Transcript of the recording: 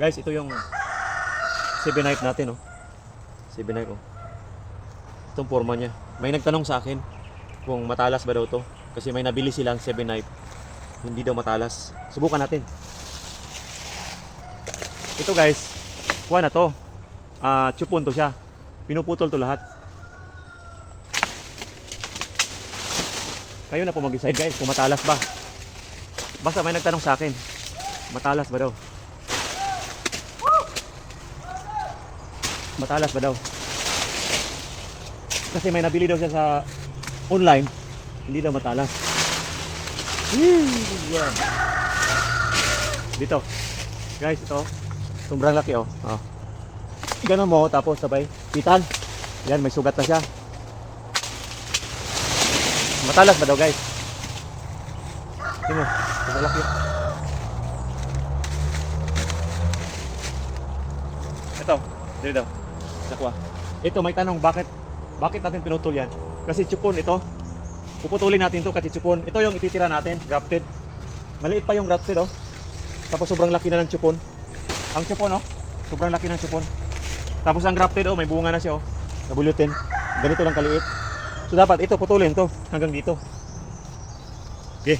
Guys, ito yung 7 knife natin, oh. 7 knife, oh. Itong forma niya. May nagtanong sa akin kung matalas ba daw to. Kasi may nabili silang 7 knife. Hindi daw matalas. Subukan natin. Ito guys, kuha na to. Ah, chupon to siya. Pinuputol to lahat. Kayo na po mag-decide guys kung matalas ba. Basta may nagtanong sa akin. Matalas ba daw? Matalas ba daw? Kasi may nabili daw siya sa online. Hindi daw matalas. Yan. Dito. Guys, ito. Sobrang laki oh. oh. Ganun mo tapos sabay pitan. Yan, may sugat na siya. Matalas ba daw guys? Tingnan. Sobrang laki. Ito, dito daw. Nakuha. Ito, may tanong, bakit bakit natin pinutol yan? Kasi chupon ito. Puputulin natin to kasi chupon. Ito yung ititira natin, grafted. Maliit pa yung grafted oh. Tapos sobrang laki na ng chupon. Ang chupon oh, sobrang laki ng chupon. Tapos ang grafted oh, may bunga na siya oh. Nabulutin. Ganito lang kaliit. So dapat ito putulin to hanggang dito. Okay.